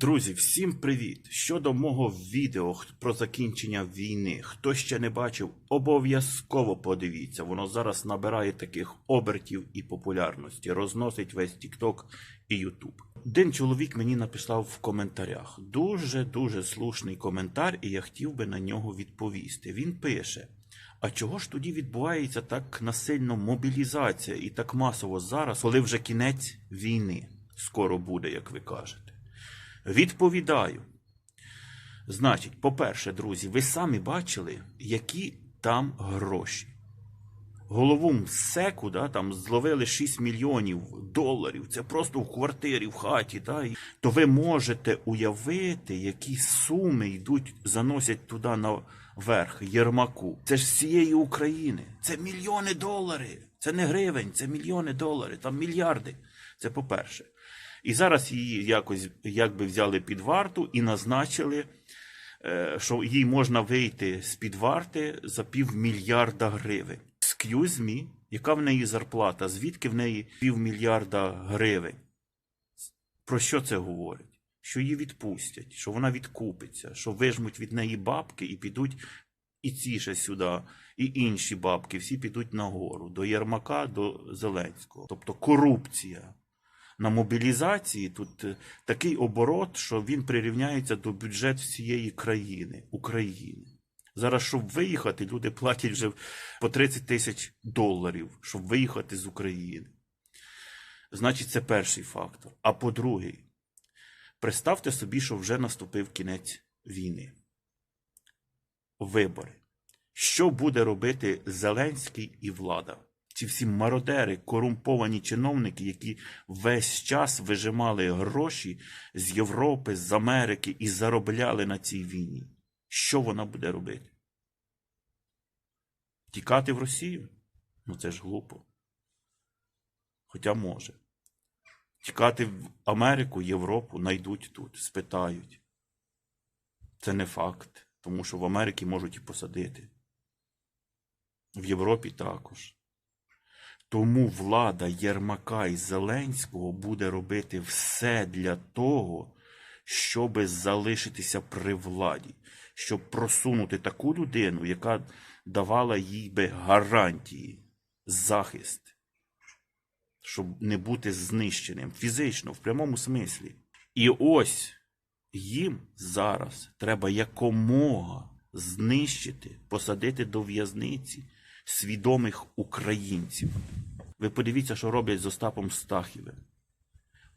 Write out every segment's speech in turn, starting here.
Друзі, всім привіт! Щодо мого відео про закінчення війни, хто ще не бачив, обов'язково подивіться. Воно зараз набирає таких обертів і популярності, розносить весь TikTok і YouTube. Один чоловік мені написав в коментарях дуже дуже слушний коментар, і я хотів би на нього відповісти. Він пише: а чого ж тоді відбувається так насильно мобілізація і так масово зараз, коли вже кінець війни скоро буде, як ви кажете? Відповідаю. Значить, по-перше, друзі, ви самі бачили, які там гроші. Голову МСЕКу да, там зловили 6 мільйонів доларів. Це просто в квартирі, в хаті. Да, і... То ви можете уявити, які суми йдуть, заносять туди наверх Єрмаку. Це ж всієї України. Це мільйони доларів. Це не гривень, це мільйони доларів, там мільярди. Це по-перше. І зараз її якось якби взяли під варту і назначили, е, що їй можна вийти з під варти за півмільярда гривень. Excuse me, яка в неї зарплата? Звідки в неї півмільярда гривень? Про що це говорить? Що її відпустять, що вона відкупиться, що вижмуть від неї бабки і підуть і ці ще сюди, і інші бабки, всі підуть нагору, до Єрмака, до Зеленського. Тобто корупція на мобілізації тут е, такий оборот, що він прирівняється до бюджету всієї країни, України. Зараз, щоб виїхати, люди платять вже по 30 тисяч доларів, щоб виїхати з України. Значить, це перший фактор. А по-друге, представте собі, що вже наступив кінець війни. Вибори. Що буде робити Зеленський і влада? Ці всі мародери, корумповані чиновники, які весь час вижимали гроші з Європи, з Америки і заробляли на цій війні. Що вона буде робити? Тікати в Росію? Ну це ж глупо. Хоча може. Тікати в Америку, Європу найдуть тут, спитають. Це не факт, тому що в Америці можуть і посадити. В Європі також. Тому влада Єрмака і Зеленського буде робити все для того, щоб залишитися при владі, щоб просунути таку людину, яка давала їй би гарантії, захист, щоб не бути знищеним фізично, в прямому смислі. І ось їм зараз треба якомога знищити, посадити до в'язниці свідомих українців. Ви подивіться, що роблять з Остапом Стахівим.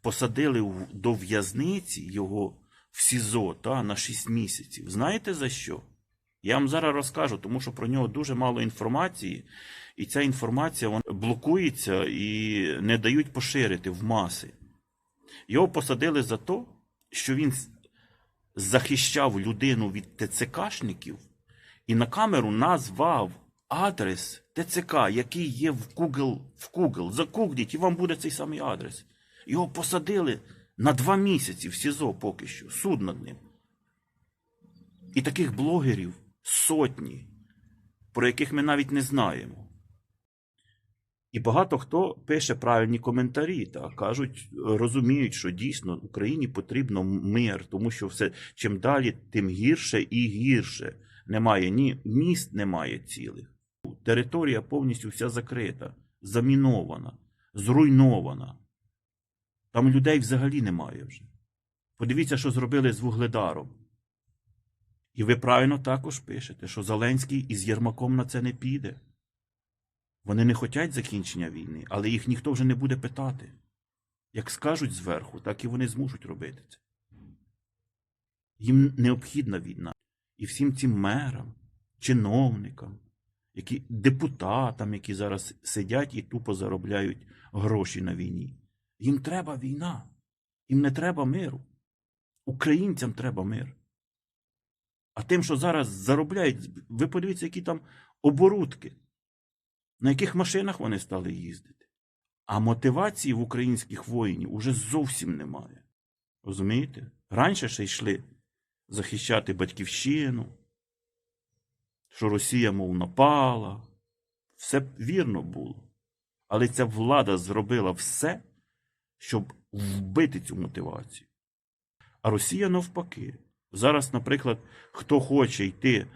Посадили до в'язниці його в СІЗО та, на 6 місяців. Знаєте за що? Я вам зараз розкажу, тому що про нього дуже мало інформації, і ця інформація вона блокується і не дають поширити в маси. Його посадили за те, що він захищав людину від ТЦКшників і на камеру назвав адрес ТЦК, який є в Google, в Google. Загугліть, і вам буде цей самий адрес. Його посадили на два місяці в СІЗО поки що, суд над ним. І таких блогерів сотні, про яких ми навіть не знаємо. І багато хто пише правильні коментарі, та кажуть, розуміють, що дійсно Україні потрібно мир, тому що все чим далі, тим гірше і гірше. Немає ні міст, немає цілих. Територія повністю вся закрита, замінована, зруйнована. Там людей взагалі немає вже. Подивіться, що зробили з Вугледаром. І ви правильно також пишете, що Зеленський із Єрмаком на це не піде. Вони не хочуть закінчення війни, але їх ніхто вже не буде питати. Як скажуть зверху, так і вони змушуть робити це. Їм необхідна війна. І всім цим мерам, чиновникам, які, депутатам, які зараз сидять і тупо заробляють гроші на війні. Їм треба війна. Їм не треба миру. Українцям треба мир. А тим, що зараз заробляють, ви подивіться, які там оборудки, на яких машинах вони стали їздити. А мотивації в українських воїнів уже зовсім немає. Розумієте? Раніше ще йшли захищати батьківщину, що Росія, мов, напала. Все вірно було. Але ця влада зробила все, щоб вбити цю мотивацію. А Росія навпаки. Зараз, наприклад, хто хоче йти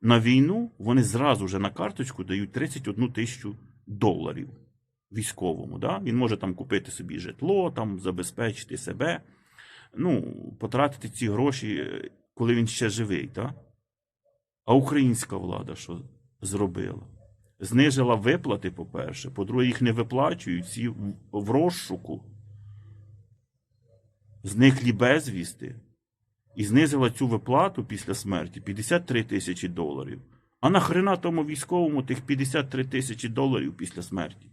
на війну, вони зразу вже на карточку дають 31 тисячу доларів військовому. Да? Він може там купити собі житло, там, забезпечити себе, ну, потратити ці гроші, е, коли він ще живий. Да? А українська влада що зробила? Знижила виплати, по-перше, по-друге, їх не виплачують, всі в- розшуку, зниклі безвісти, і знизила цю виплату після смерті 53 тисячі доларів. А нахрена тому військовому тих 53 тисячі доларів після смерті?